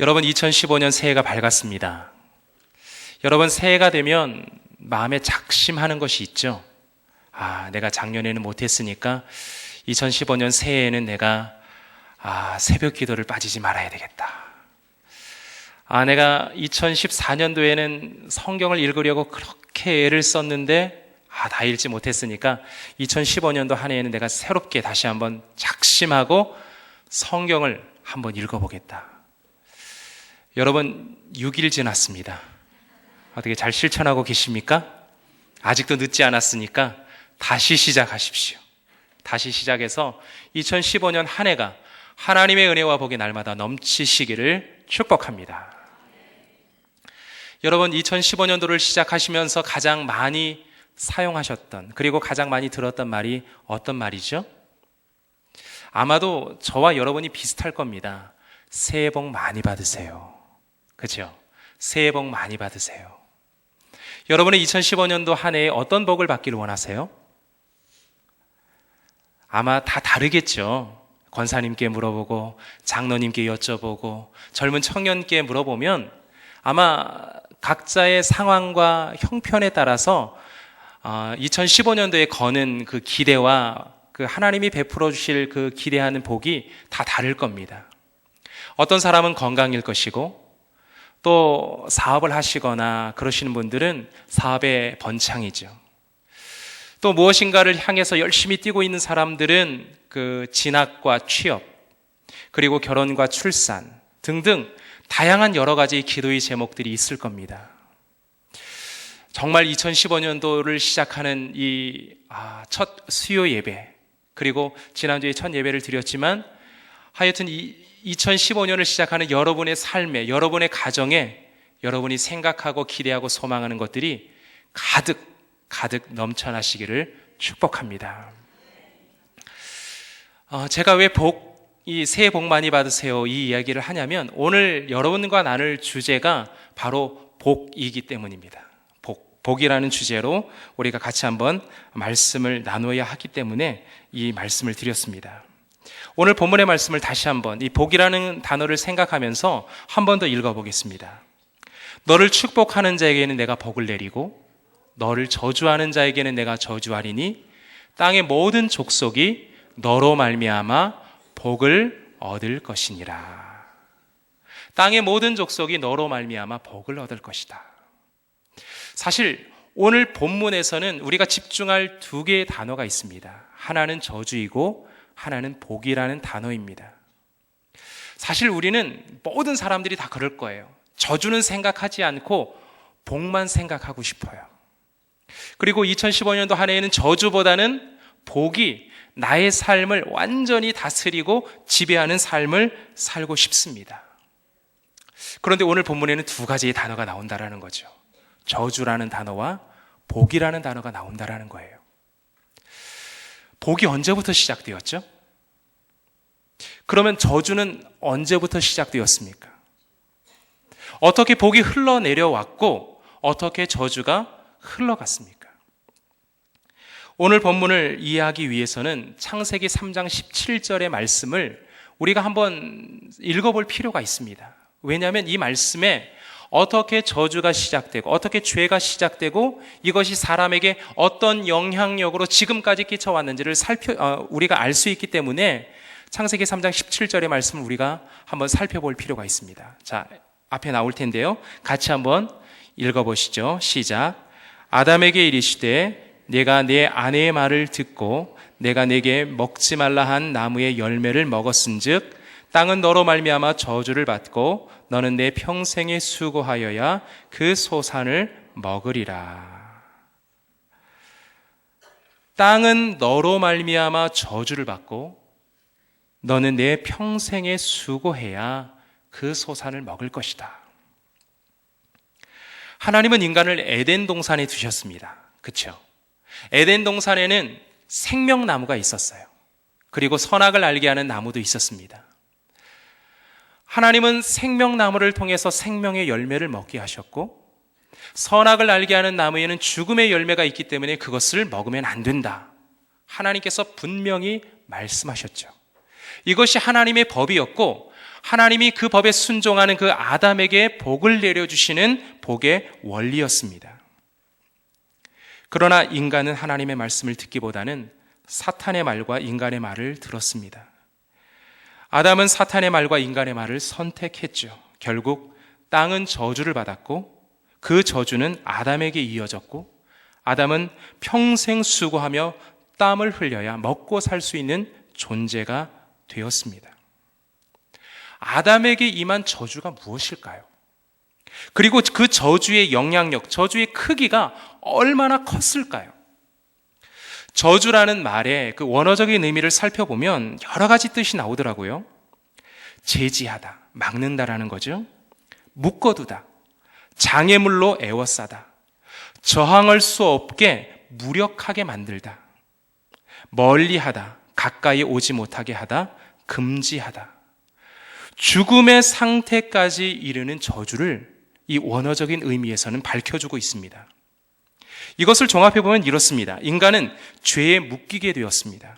여러분 2015년 새해가 밝았습니다. 여러분 새해가 되면 마음에 작심하는 것이 있죠. 아, 내가 작년에는 못했으니까 2015년 새해에는 내가 아, 새벽 기도를 빠지지 말아야 되겠다. 아, 내가 2014년도에는 성경을 읽으려고 그렇게 애를 썼는데 아, 다 읽지 못했으니까 2015년도 한 해에는 내가 새롭게 다시 한번 작심하고 성경을 한번 읽어보겠다. 여러분, 6일 지났습니다. 어떻게 잘 실천하고 계십니까? 아직도 늦지 않았으니까 다시 시작하십시오. 다시 시작해서 2015년 한 해가 하나님의 은혜와 복이 날마다 넘치시기를 축복합니다. 여러분, 2015년도를 시작하시면서 가장 많이 사용하셨던, 그리고 가장 많이 들었던 말이 어떤 말이죠? 아마도 저와 여러분이 비슷할 겁니다. 새해 복 많이 받으세요. 그죠? 새해 복 많이 받으세요. 여러분의 2015년도 한 해에 어떤 복을 받기를 원하세요? 아마 다 다르겠죠. 권사님께 물어보고, 장로님께 여쭤보고, 젊은 청년께 물어보면 아마 각자의 상황과 형편에 따라서 2015년도에 어, 거는 그 기대와 그 하나님이 베풀어 주실 그 기대하는 복이 다 다를 겁니다. 어떤 사람은 건강일 것이고 또 사업을 하시거나 그러시는 분들은 사업의 번창이죠. 또 무엇인가를 향해서 열심히 뛰고 있는 사람들은 그 진학과 취업, 그리고 결혼과 출산 등등 다양한 여러 가지 기도의 제목들이 있을 겁니다. 정말 2015년도를 시작하는 이첫 아, 수요 예배, 그리고 지난주에 첫 예배를 드렸지만 하여튼 이 2015년을 시작하는 여러분의 삶에, 여러분의 가정에 여러분이 생각하고 기대하고 소망하는 것들이 가득, 가득 넘쳐나시기를 축복합니다. 어, 제가 왜 복, 이 새해 복 많이 받으세요. 이 이야기를 하냐면 오늘 여러분과 나눌 주제가 바로 복이기 때문입니다. 복, 복이라는 주제로 우리가 같이 한번 말씀을 나누어야 하기 때문에 이 말씀을 드렸습니다. 오늘 본문의 말씀을 다시 한번 이 복이라는 단어를 생각하면서 한 번 더 읽어보겠습니다. 너를 축복하는 자에게는 내가 복을 내리고 너를 저주하는 자에게는 내가 저주하리니 땅의 모든 족속이 너로 말미암아 복을 얻을 것이니라. 땅의 모든 족속이 너로 말미암아 복을 얻을 것이다. 사실 오늘 본문에서는 우리가 집중할 두 개의 단어가 있습니다. 하나는 저주이고 하나는 복이라는 단어입니다. 사실 우리는 모든 사람들이 다 그럴 거예요. 저주는 생각하지 않고 복만 생각하고 싶어요. 그리고 2015년도 한 해에는 저주보다는 복이 나의 삶을 완전히 다스리고 지배하는 삶을 살고 싶습니다. 그런데 오늘 본문에는 두 가지의 단어가 나온다라는 거죠. 저주라는 단어와 복이라는 단어가 나온다라는 거예요. 복이 언제부터 시작되었죠? 그러면 저주는 언제부터 시작되었습니까? 어떻게 복이 흘러내려왔고 어떻게 저주가 흘러갔습니까? 오늘 본문을 이해하기 위해서는 창세기 3장 17절의 말씀을 우리가 한번 읽어볼 필요가 있습니다. 왜냐하면 이 말씀에 어떻게 저주가 시작되고 어떻게 죄가 시작되고 이것이 사람에게 어떤 영향력으로 지금까지 끼쳐왔는지를 살펴 어, 우리가 알 수 있기 때문에 창세기 3장 17절의 말씀을 우리가 한번 살펴볼 필요가 있습니다. 자, 앞에 나올 텐데요. 같이 한번 읽어 보시죠. 시작. 아담에게 이르시되 내가 내 아내의 말을 듣고 내가 내게 먹지 말라 한 나무의 열매를 먹었은즉 땅은 너로 말미암아 저주를 받고 너는 내 평생에 수고하여야 그 소산을 먹으리라. 땅은 너로 말미암아 저주를 받고 너는 내 평생에 수고해야 그 소산을 먹을 것이다. 하나님은 인간을 에덴 동산에 두셨습니다. 그렇죠? 에덴 동산에는 생명나무가 있었어요. 그리고 선악을 알게 하는 나무도 있었습니다. 하나님은 생명나무를 통해서 생명의 열매를 먹게 하셨고 선악을 알게 하는 나무에는 죽음의 열매가 있기 때문에 그것을 먹으면 안 된다. 하나님께서 분명히 말씀하셨죠. 이것이 하나님의 법이었고 하나님이 그 법에 순종하는 그 아담에게 복을 내려주시는 복의 원리였습니다. 그러나 인간은 하나님의 말씀을 듣기보다는 사탄의 말과 인간의 말을 들었습니다. 아담은 사탄의 말과 인간의 말을 선택했죠. 결국 땅은 저주를 받았고 그 저주는 아담에게 이어졌고 아담은 평생 수고하며 땀을 흘려야 먹고 살 수 있는 존재가 되었습니다. 아담에게 임한 저주가 무엇일까요? 그리고 그 저주의 영향력, 저주의 크기가 얼마나 컸을까요? 저주라는 말의 그 원어적인 의미를 살펴보면 여러 가지 뜻이 나오더라고요. 제지하다, 막는다라는 거죠. 묶어두다, 장애물로 애워싸다, 저항할 수 없게 무력하게 만들다, 멀리하다, 가까이 오지 못하게 하다, 금지하다. 죽음의 상태까지 이르는 저주를 이 원어적인 의미에서는 밝혀주고 있습니다. 이것을 종합해보면 이렇습니다. 인간은 죄에 묶이게 되었습니다.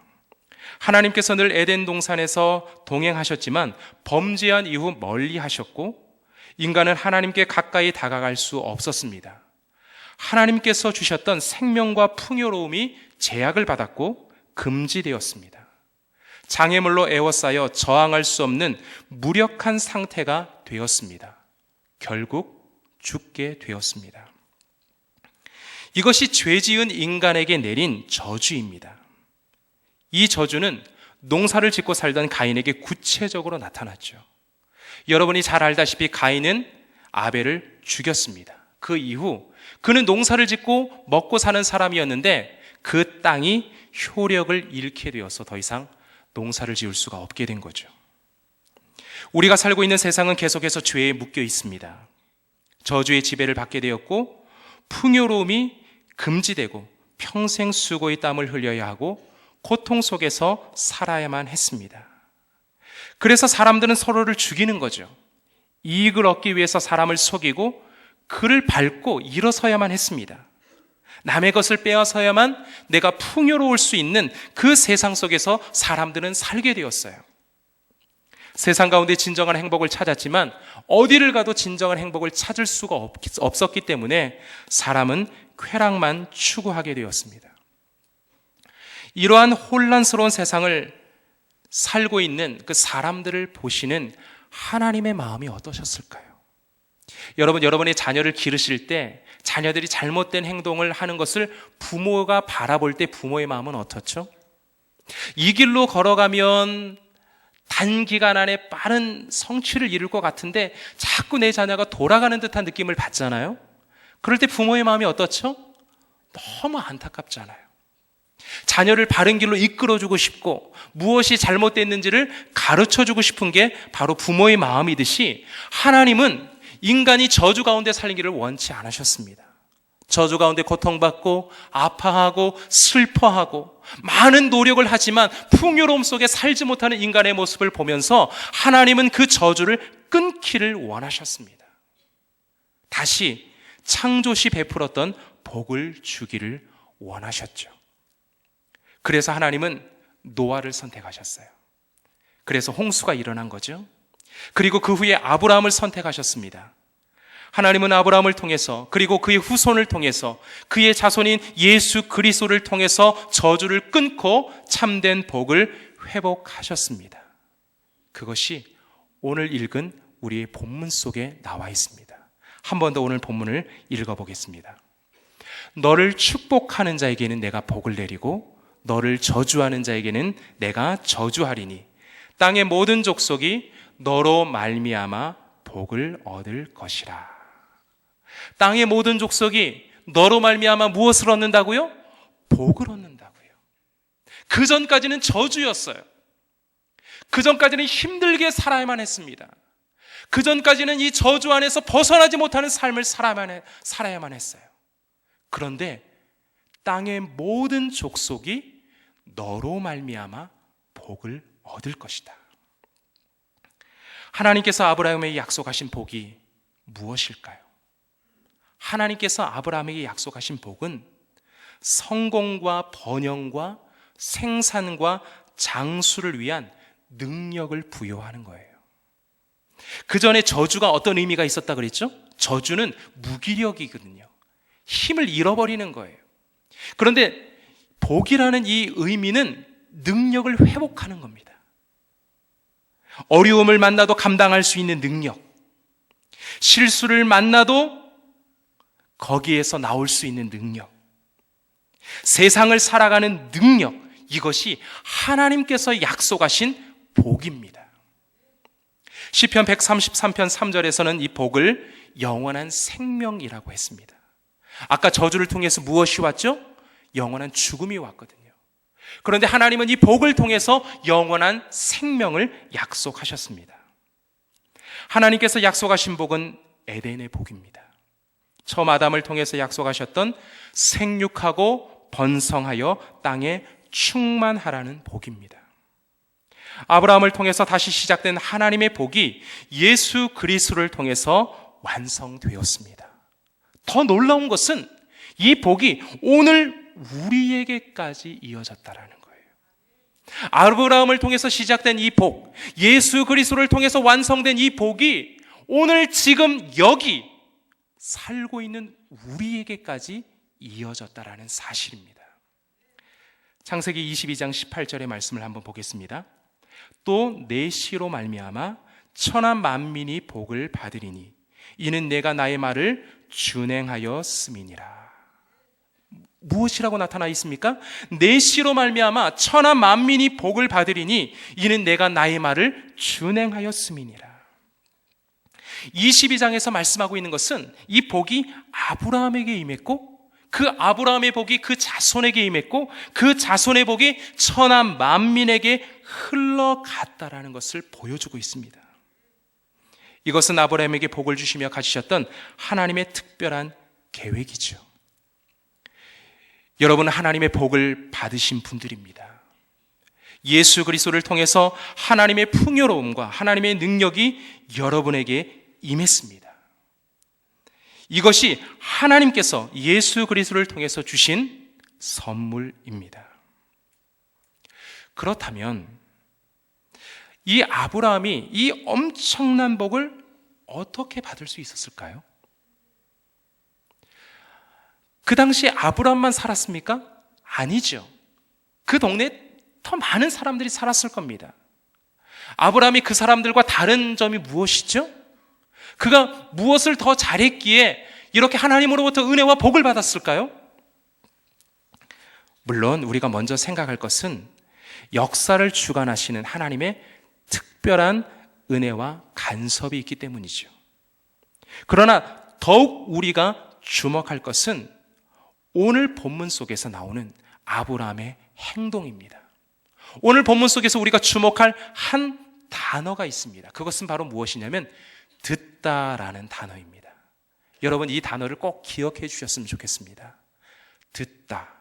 하나님께서 늘 에덴 동산에서 동행하셨지만 범죄한 이후 멀리 하셨고 인간은 하나님께 가까이 다가갈 수 없었습니다. 하나님께서 주셨던 생명과 풍요로움이 제약을 받았고 금지되었습니다. 장애물로 에워싸여 저항할 수 없는 무력한 상태가 되었습니다. 결국 죽게 되었습니다. 이것이 죄 지은 인간에게 내린 저주입니다. 이 저주는 농사를 짓고 살던 가인에게 구체적으로 나타났죠. 여러분이 잘 알다시피 가인은 아벨을 죽였습니다. 그 이후 그는 농사를 짓고 먹고 사는 사람이었는데 그 땅이 효력을 잃게 되어서 더 이상 농사를 지을 수가 없게 된 거죠. 우리가 살고 있는 세상은 계속해서 죄에 묶여 있습니다. 저주의 지배를 받게 되었고 풍요로움이 금지되고 평생 수고의 땀을 흘려야 하고 고통 속에서 살아야만 했습니다. 그래서 사람들은 서로를 죽이는 거죠. 이익을 얻기 위해서 사람을 속이고 그를 밟고 일어서야만 했습니다. 남의 것을 빼앗아야만 내가 풍요로울 수 있는 그 세상 속에서 사람들은 살게 되었어요. 세상 가운데 진정한 행복을 찾았지만 어디를 가도 진정한 행복을 찾을 수가 없 었기 때문에 사람은 쾌락만 추구하게 되었습니다. 이러한 혼란스러운 세상을 살고 있는 그 사람들을 보시는 하나님의 마음이 어떠셨을까요? 여러분, 여러분의 자녀를 기르실 때 자녀들이 잘못된 행동을 하는 것을 부모가 바라볼 때 부모의 마음은 어떻죠? 이 길로 걸어가면 단기간 안에 빠른 성취를 이룰 것 같은데 자꾸 내 자녀가 돌아가는 듯한 느낌을 받잖아요? 그럴 때 부모의 마음이 어떻죠? 너무 안타깝잖아요. 자녀를 바른 길로 이끌어주고 싶고 무엇이 잘못됐는지를 가르쳐주고 싶은 게 바로 부모의 마음이듯이 하나님은 인간이 저주 가운데 살기를 원치 않으셨습니다. 저주 가운데 고통받고 아파하고 슬퍼하고 많은 노력을 하지만 풍요로움 속에 살지 못하는 인간의 모습을 보면서 하나님은 그 저주를 끊기를 원하셨습니다. 다시 창조시 베풀었던 복을 주기를 원하셨죠. 그래서 하나님은 노아를 선택하셨어요. 그래서 홍수가 일어난 거죠. 그리고 그 후에 아브라함을 선택하셨습니다. 하나님은 아브라함을 통해서 그리고 그의 후손을 통해서 그의 자손인 예수 그리스도를 통해서 저주를 끊고 참된 복을 회복하셨습니다. 그것이 오늘 읽은 우리의 본문 속에 나와 있습니다. 한 번 더 오늘 본문을 읽어 보겠습니다. 너를 축복하는 자에게는 내가 복을 내리고 너를 저주하는 자에게는 내가 저주하리니 땅의 모든 족속이 너로 말미암아 복을 얻을 것이라. 땅의 모든 족속이 너로 말미암아 무엇을 얻는다고요? 복을 얻는다고요. 그 전까지는 저주였어요. 그 전까지는 힘들게 살아야만 했습니다. 그 전까지는 이 저주 안에서 벗어나지 못하는 삶을 살아야만 했어요. 그런데 땅의 모든 족속이 너로 말미암아 복을 얻을 것이다. 하나님께서 아브라함에게 약속하신 복이 무엇일까요? 하나님께서 아브라함에게 약속하신 복은 성공과 번영과 생산과 장수를 위한 능력을 부여하는 거예요. 그 전에 저주가 어떤 의미가 있었다 그랬죠? 저주는 무기력이거든요. 힘을 잃어버리는 거예요. 그런데 복이라는 이 의미는 능력을 회복하는 겁니다. 어려움을 만나도 감당할 수 있는 능력. 실수를 만나도 거기에서 나올 수 있는 능력. 세상을 살아가는 능력. 이것이 하나님께서 약속하신 복입니다. 시편 133편 3절에서는 이 복을 영원한 생명이라고 했습니다. 아까 저주를 통해서 무엇이 왔죠? 영원한 죽음이 왔거든요. 그런데 하나님은 이 복을 통해서 영원한 생명을 약속하셨습니다. 하나님께서 약속하신 복은 에덴의 복입니다. 처음 아담을 통해서 약속하셨던 생육하고 번성하여 땅에 충만하라는 복입니다. 아브라함을 통해서 다시 시작된 하나님의 복이 예수 그리스도를 통해서 완성되었습니다. 더 놀라운 것은 이 복이 오늘 우리에게까지 이어졌다라는 거예요. 아브라함을 통해서 시작된 이 복, 예수 그리스도를 통해서 완성된 이 복이 오늘 지금 여기 살고 있는 우리에게까지 이어졌다라는 사실입니다. 창세기 22장 18절의 말씀을 한번 보겠습니다. 또 내 시로 말미암아 천하 만민이 복을 받으리니 이는 내가 나의 말을 준행하였음이니라. 무엇이라고 나타나 있습니까? 내 시로 말미암아 천하 만민이 복을 받으리니 이는 내가 나의 말을 준행하였음이니라. 22장에서 말씀하고 있는 것은 이 복이 아브라함에게 임했고 그 아브라함의 복이 그 자손에게 임했고 그 자손의 복이 천하 만민에게 흘러갔다라는 것을 보여주고 있습니다. 이것은 아브라함에게 복을 주시며 가지셨던 하나님의 특별한 계획이죠. 여러분은 하나님의 복을 받으신 분들입니다. 예수 그리스도를 통해서 하나님의 풍요로움과 하나님의 능력이 여러분에게 임했습니다. 이것이 하나님께서 예수 그리스도를 통해서 주신 선물입니다. 그렇다면 이 아브라함이 이 엄청난 복을 어떻게 받을 수 있었을까요? 그 당시 아브라함만 살았습니까? 아니죠. 그 동네에 더 많은 사람들이 살았을 겁니다. 아브라함이 그 사람들과 다른 점이 무엇이죠? 그가 무엇을 더 잘했기에 이렇게 하나님으로부터 은혜와 복을 받았을까요? 물론 우리가 먼저 생각할 것은 역사를 주관하시는 하나님의 특별한 은혜와 간섭이 있기 때문이죠. 그러나 더욱 우리가 주목할 것은 오늘 본문 속에서 나오는 아브라함의 행동입니다. 오늘 본문 속에서 우리가 주목할 한 단어가 있습니다. 그것은 바로 무엇이냐면 듣다라는 단어입니다. 여러분 이 단어를 꼭 기억해 주셨으면 좋겠습니다. 듣다.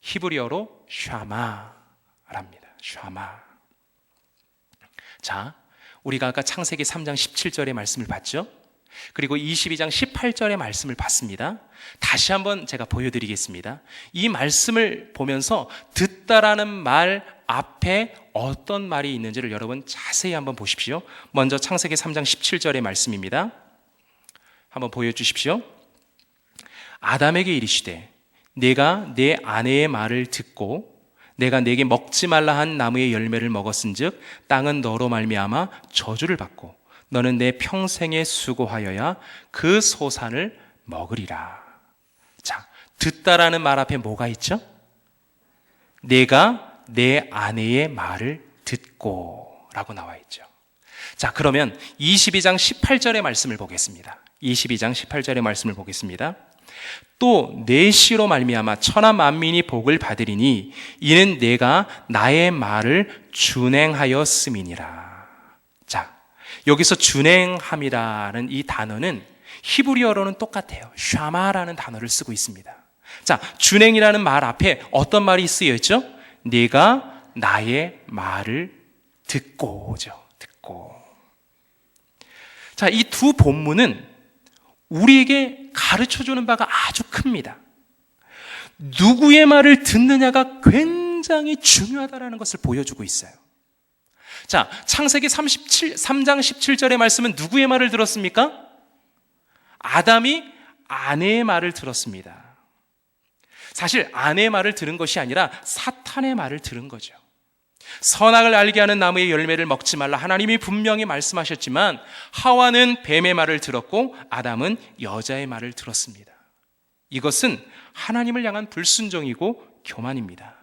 히브리어로 샤마랍니다. 샤마. 자, 우리가 아까 창세기 3장 17절의 말씀을 봤죠? 그리고 22장 18절의 말씀을 봤습니다. 다시 한번 제가 보여드리겠습니다. 이 말씀을 보면서 듣다라는 말 앞에 어떤 말이 있는지를 여러분 자세히 한번 보십시오. 먼저 창세기 3장 17절의 말씀입니다. 한번 보여주십시오. 아담에게 이르시되 내가 내 아내의 말을 듣고 내가 내게 먹지 말라 한 나무의 열매를 먹었은즉 땅은 너로 말미암아 저주를 받고 너는 내 평생에 수고하여야 그 소산을 먹으리라. 자, 듣다라는 말 앞에 뭐가 있죠? 내가 내 아내의 말을 듣고 라고 나와 있죠. 자, 그러면 22장 18절의 말씀을 보겠습니다. 22장 18절의 말씀을 보겠습니다. 또 내시로 말미암아 천하 만민이 복을 받으리니 이는 내가 나의 말을 준행하였음이니라. 자, 여기서 준행함이라는 이 단어는 히브리어로는 똑같아요. 샤마라는 단어를 쓰고 있습니다. 자, 준행이라는 말 앞에 어떤 말이 쓰여 있죠? 네가 나의 말을 듣고죠. 듣고. 자, 이 두 본문은 우리에게 가르쳐 주는 바가 아주 큽니다. 누구의 말을 듣느냐가 굉장히 중요하다라는 것을 보여주고 있어요. 자, 창세기 37, 3장 17절의 말씀은 누구의 말을 들었습니까? 아담이 아내의 말을 들었습니다. 사실 아내의 말을 들은 것이 아니라 사탄의 말을 들은 거죠. 선악을 알게 하는 나무의 열매를 먹지 말라 하나님이 분명히 말씀하셨지만 하와는 뱀의 말을 들었고 아담은 여자의 말을 들었습니다. 이것은 하나님을 향한 불순종이고 교만입니다.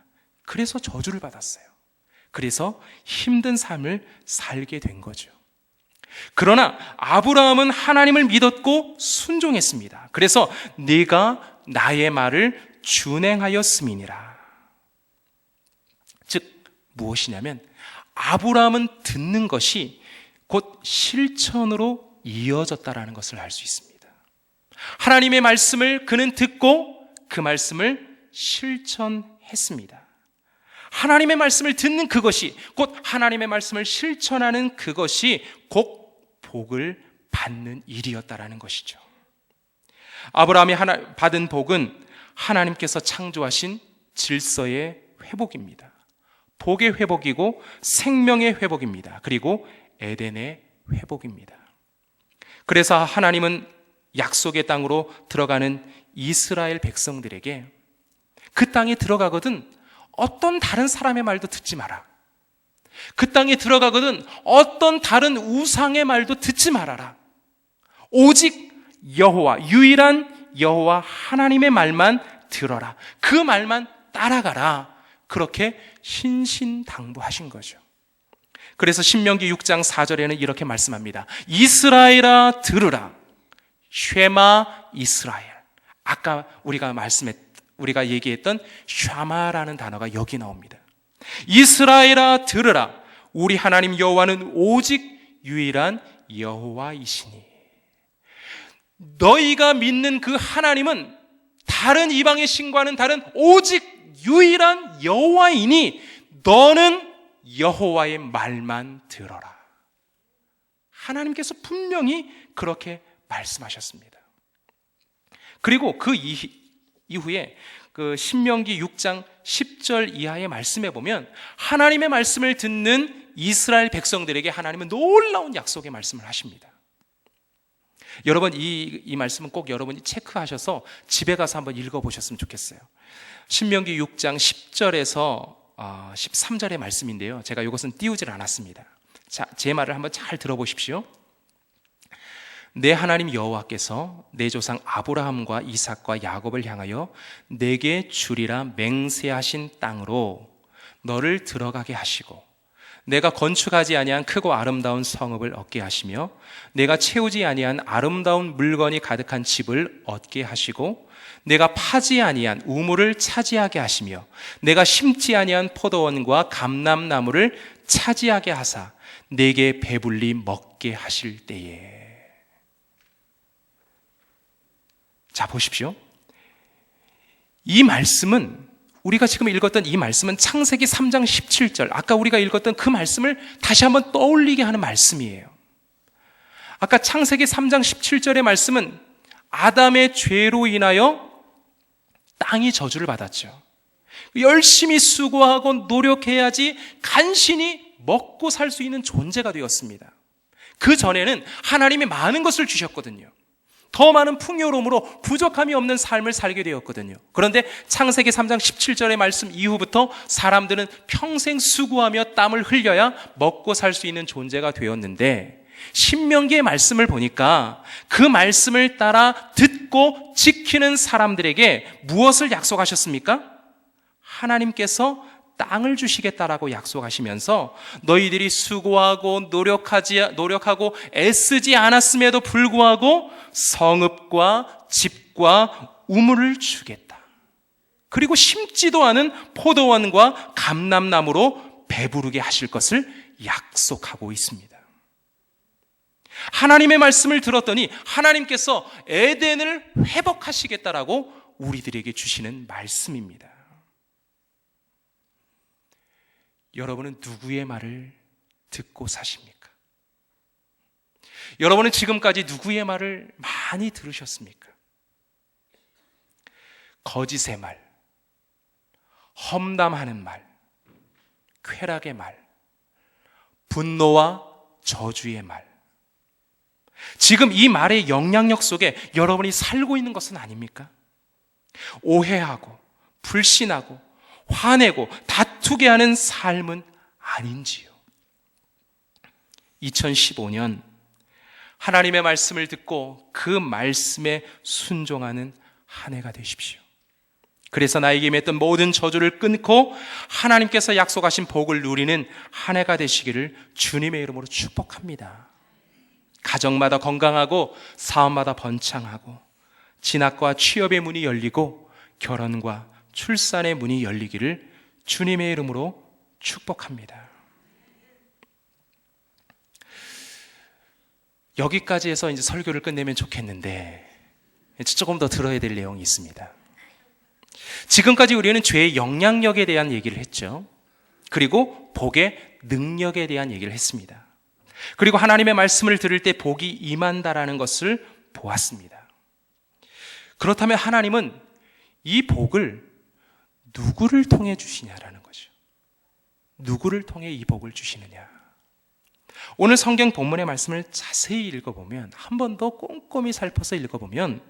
그래서 저주를 받았어요. 그래서 힘든 삶을 살게 된 거죠. 그러나 아브라함은 하나님을 믿었고 순종했습니다. 그래서 네가 나의 말을 준행하였음이니라. 즉 무엇이냐면 아브라함은 듣는 것이 곧 실천으로 이어졌다라는 것을 알 수 있습니다. 하나님의 말씀을 그는 듣고 그 말씀을 실천했습니다. 하나님의 말씀을 듣는 그것이 곧 하나님의 말씀을 실천하는 그것이 곧 복을 받는 일이었다라는 것이죠. 아브라함이 받은 복은 하나님께서 창조하신 질서의 회복입니다. 복의 회복이고 생명의 회복입니다. 그리고 에덴의 회복입니다. 그래서 하나님은 약속의 땅으로 들어가는 이스라엘 백성들에게 그 땅에 들어가거든 어떤 다른 사람의 말도 듣지 마라. 그 땅에 들어가거든 어떤 다른 우상의 말도 듣지 말아라. 오직 여호와 유일한 여호와 하나님의 말만 들어라. 그 말만 따라가라. 그렇게 신신당부하신 거죠. 그래서 신명기 6장 4절에는 이렇게 말씀합니다. 이스라엘아 들으라. 쉐마 이스라엘. 아까 우리가 말씀했 우리가 얘기했던 샤마라는 단어가 여기 나옵니다. 이스라엘아 들으라. 우리 하나님 여호와는 오직 유일한 여호와이시니. 너희가 믿는 그 하나님은 다른 이방의 신과는 다른 오직 유일한 여호와이니 너는 여호와의 말만 들어라. 하나님께서 분명히 그렇게 말씀하셨습니다. 그리고 그 이후에 그 신명기 6장 10절 이하의 말씀에 보면 하나님의 말씀을 듣는 이스라엘 백성들에게 하나님은 놀라운 약속의 말씀을 하십니다. 여러분 이, 이 말씀은 꼭 여러분이 체크하셔서 집에 가서 한번 읽어보셨으면 좋겠어요. 신명기 6장 10절에서 13절의 말씀인데요. 제가 이것은 띄우질 않았습니다. 자, 제 말을 한번 잘 들어보십시오. 내 하나님 여호와께서 내 조상 아브라함과 이삭과 야곱을 향하여 내게 주리라 맹세하신 땅으로 너를 들어가게 하시고 내가 건축하지 아니한 크고 아름다운 성읍을 얻게 하시며 내가 채우지 아니한 아름다운 물건이 가득한 집을 얻게 하시고 내가 파지 아니한 우물을 차지하게 하시며 내가 심지 아니한 포도원과 감람나무를 차지하게 하사 내게 배불리 먹게 하실 때에 자, 보십시오. 이 말씀은 우리가 지금 읽었던 이 말씀은 창세기 3장 17절, 아까 우리가 읽었던 그 말씀을 다시 한번 떠올리게 하는 말씀이에요. 아까 창세기 3장 17절의 말씀은 아담의 죄로 인하여 땅이 저주를 받았죠. 열심히 수고하고 노력해야지 간신히 먹고 살 수 있는 존재가 되었습니다. 그 전에는 하나님이 많은 것을 주셨거든요. 더 많은 풍요로움으로 부족함이 없는 삶을 살게 되었거든요. 그런데 창세기 3장 17절의 말씀 이후부터 사람들은 평생 수고하며 땀을 흘려야 먹고 살 수 있는 존재가 되었는데 신명기의 말씀을 보니까 그 말씀을 따라 듣고 지키는 사람들에게 무엇을 약속하셨습니까? 하나님께서 땅을 주시겠다라고 약속하시면서 너희들이 수고하고 노력하지 노력하고 애쓰지 않았음에도 불구하고 성읍과 집과 우물을 주겠다. 그리고 심지도 않은 포도원과 감람나무로 배부르게 하실 것을 약속하고 있습니다. 하나님의 말씀을 들었더니 하나님께서 에덴을 회복하시겠다라고 우리들에게 주시는 말씀입니다. 여러분은 누구의 말을 듣고 사십니까? 여러분은 지금까지 누구의 말을 많이 들으셨습니까? 거짓의 말, 험담하는 말, 쾌락의 말, 분노와 저주의 말. 지금 이 말의 영향력 속에 여러분이 살고 있는 것은 아닙니까? 오해하고, 불신하고, 화내고, 다투게 하는 삶은 아닌지요. 2015년 하나님의 말씀을 듣고 그 말씀에 순종하는 한 해가 되십시오. 그래서 나에게 맺던 모든 저주를 끊고 하나님께서 약속하신 복을 누리는 한 해가 되시기를 주님의 이름으로 축복합니다. 가정마다 건강하고 사업마다 번창하고 진학과 취업의 문이 열리고 결혼과 출산의 문이 열리기를 주님의 이름으로 축복합니다. 여기까지 해서 이제 설교를 끝내면 좋겠는데 조금 더 들어야 될 내용이 있습니다. 지금까지 우리는 죄의 영향력에 대한 얘기를 했죠. 그리고 복의 능력에 대한 얘기를 했습니다. 그리고 하나님의 말씀을 들을 때 복이 임한다라는 것을 보았습니다. 그렇다면 하나님은 이 복을 누구를 통해 주시냐라는 거죠. 누구를 통해 이 복을 주시느냐. 오늘 성경 본문의 말씀을 자세히 읽어보면 한 번 더 꼼꼼히 살펴서 읽어보면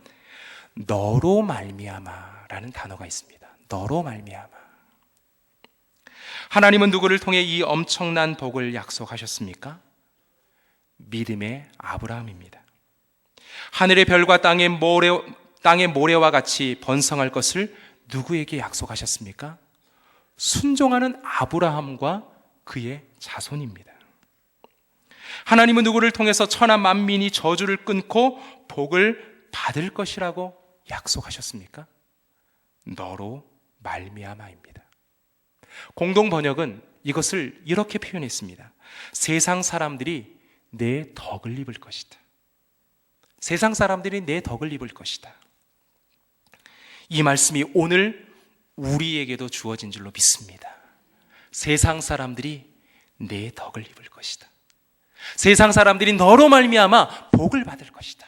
너로 말미암아라는 단어가 있습니다. 너로 말미암아. 하나님은 누구를 통해 이 엄청난 복을 약속하셨습니까? 믿음의 아브라함입니다. 하늘의 별과 땅의 모래 땅의 모래와 같이 번성할 것을 누구에게 약속하셨습니까? 순종하는 아브라함과 그의 자손입니다. 하나님은 누구를 통해서 천하 만민이 저주를 끊고 복을 받을 것이라고 약속하셨습니까? 너로 말미암아입니다. 공동 번역은 이것을 이렇게 표현했습니다. 세상 사람들이 내 덕을 입을 것이다. 세상 사람들이 내 덕을 입을 것이다. 이 말씀이 오늘 우리에게도 주어진 줄로 믿습니다. 세상 사람들이 내 덕을 입을 것이다. 세상 사람들이 너로 말미암아 복을 받을 것이다.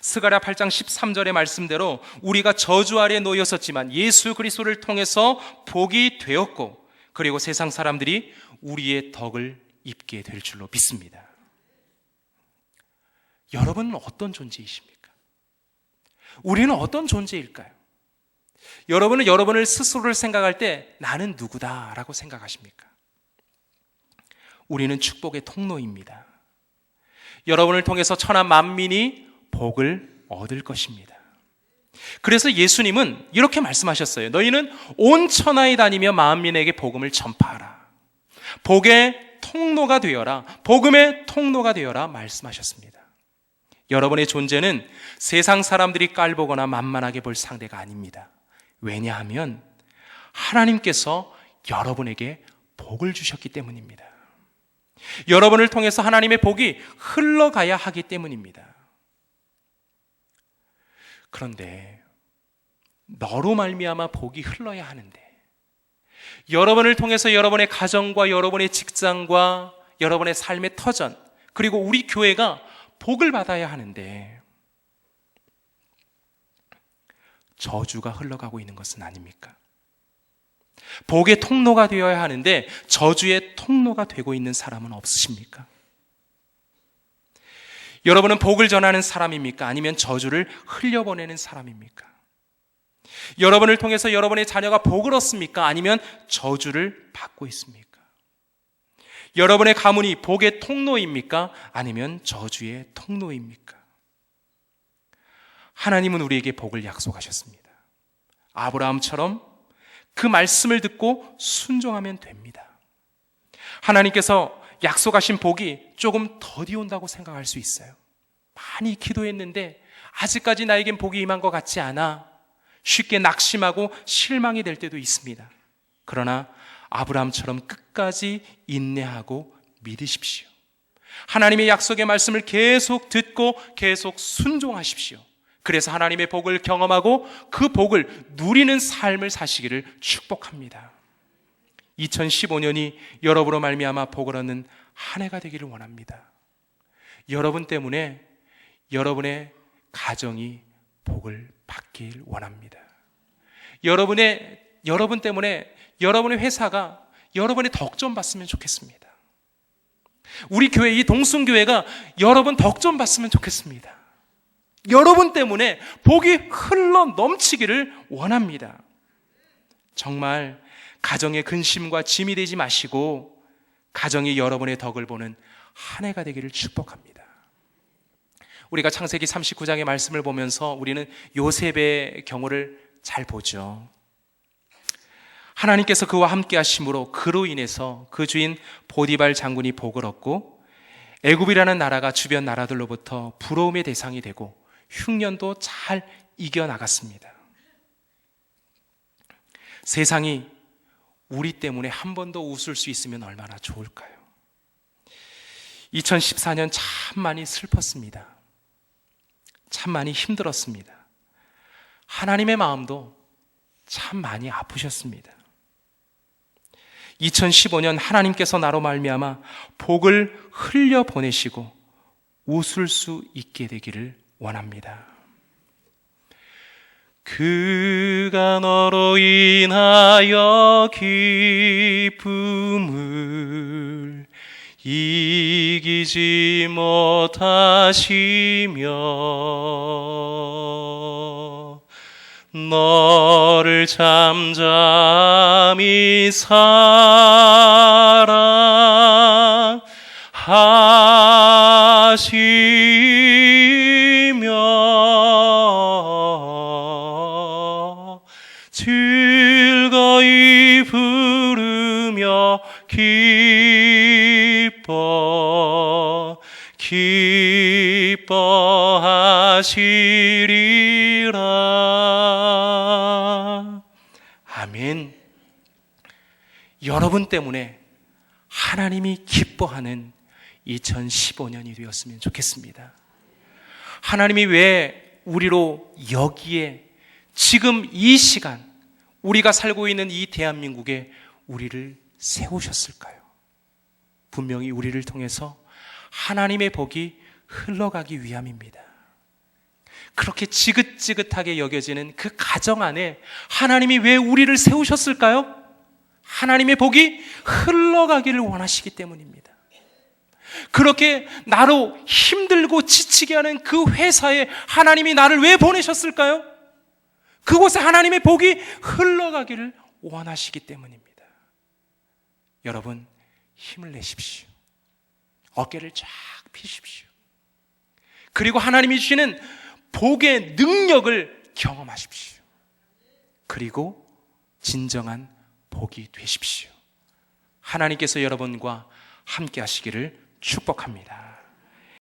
스가랴 8장 13절의 말씀대로 우리가 저주 아래 놓였었지만 예수 그리스도를 통해서 복이 되었고 그리고 세상 사람들이 우리의 덕을 입게 될 줄로 믿습니다. 여러분은 어떤 존재이십니까? 우리는 어떤 존재일까요? 여러분은 여러분을 스스로를 생각할 때 나는 누구다라고 생각하십니까? 우리는 축복의 통로입니다. 여러분을 통해서 천하 만민이 복을 얻을 것입니다. 그래서 예수님은 이렇게 말씀하셨어요. 너희는 온 천하에 다니며 만민에게 복음을 전파하라. 복의 통로가 되어라. 복음의 통로가 되어라 말씀하셨습니다. 여러분의 존재는 세상 사람들이 깔보거나 만만하게 볼 상대가 아닙니다. 왜냐하면 하나님께서 여러분에게 복을 주셨기 때문입니다. 여러분을 통해서 하나님의 복이 흘러가야 하기 때문입니다. 그런데 너로 말미암아 복이 흘러야 하는데 여러분을 통해서 여러분의 가정과 여러분의 직장과 여러분의 삶의 터전 그리고 우리 교회가 복을 받아야 하는데 저주가 흘러가고 있는 것은 아닙니까? 복의 통로가 되어야 하는데 저주의 통로가 되고 있는 사람은 없으십니까? 여러분은 복을 전하는 사람입니까? 아니면 저주를 흘려보내는 사람입니까? 여러분을 통해서 여러분의 자녀가 복을 얻습니까? 아니면 저주를 받고 있습니까? 여러분의 가문이 복의 통로입니까? 아니면 저주의 통로입니까? 하나님은 우리에게 복을 약속하셨습니다. 아브라함처럼 그 말씀을 듣고 순종하면 됩니다. 하나님께서 약속하신 복이 조금 더디 온다고 생각할 수 있어요. 많이 기도했는데 아직까지 나에겐 복이 임한 것 같지 않아 쉽게 낙심하고 실망이 될 때도 있습니다. 그러나 아브라함처럼 끝 까지 인내하고 믿으십시오. 하나님의 약속의 말씀을 계속 듣고 계속 순종하십시오. 그래서 하나님의 복을 경험하고 그 복을 누리는 삶을 사시기를 축복합니다. 2015년이 여러분으로 말미암아 복을 얻는 한 해가 되기를 원합니다. 여러분 때문에 여러분의 가정이 복을 받길 원합니다. 여러분의 여러분 때문에 여러분의 회사가 여러분의 덕좀 받으면 좋겠습니다. 우리 교회 이 동순교회가 여러분 덕 좀 봤으면 좋겠습니다. 여러분 때문에 복이 흘러 넘치기를 원합니다. 정말 가정의 근심과 짐이 되지 마시고 가정이 여러분의 덕을 보는 한 해가 되기를 축복합니다. 우리가 창세기 39장의 말씀을 보면서 우리는 요셉의 경우를 잘 보죠. 하나님께서 그와 함께 하심으로 그로 인해서 그 주인 보디발 장군이 복을 얻고 애굽이라는 나라가 주변 나라들로부터 부러움의 대상이 되고 흉년도 잘 이겨나갔습니다. 세상이 우리 때문에 한 번 더 웃을 수 있으면 얼마나 좋을까요? 2014년 참 많이 슬펐습니다. 참 많이 힘들었습니다. 하나님의 마음도 참 많이 아프셨습니다. 2015년 하나님께서 나로 말미암아 복을 흘려 보내시고 웃을 수 있게 되기를 원합니다. 그가 너로 인하여 기쁨을 이기지 못하시며 너를 잠잠히 사랑하시며 즐거이 부르며 기뻐 기뻐하시 여러분 때문에 하나님이 기뻐하는 2015년이 되었으면 좋겠습니다. 하나님이 왜 우리로 여기에 지금 이 시간 우리가 살고 있는 이 대한민국에 우리를 세우셨을까요? 분명히 우리를 통해서 하나님의 복이 흘러가기 위함입니다. 그렇게 지긋지긋하게 여겨지는 그 가정 안에 하나님이 왜 우리를 세우셨을까요? 하나님의 복이 흘러가기를 원하시기 때문입니다. 그렇게 나로 힘들고 지치게 하는 그 회사에 하나님이 나를 왜 보내셨을까요? 그곳에 하나님의 복이 흘러가기를 원하시기 때문입니다. 여러분, 힘을 내십시오. 어깨를 쫙 펴십시오. 그리고 하나님이 주시는 복의 능력을 경험하십시오. 그리고 진정한 복이 되십시오. 하나님께서 여러분과 함께 하시기를 축복합니다.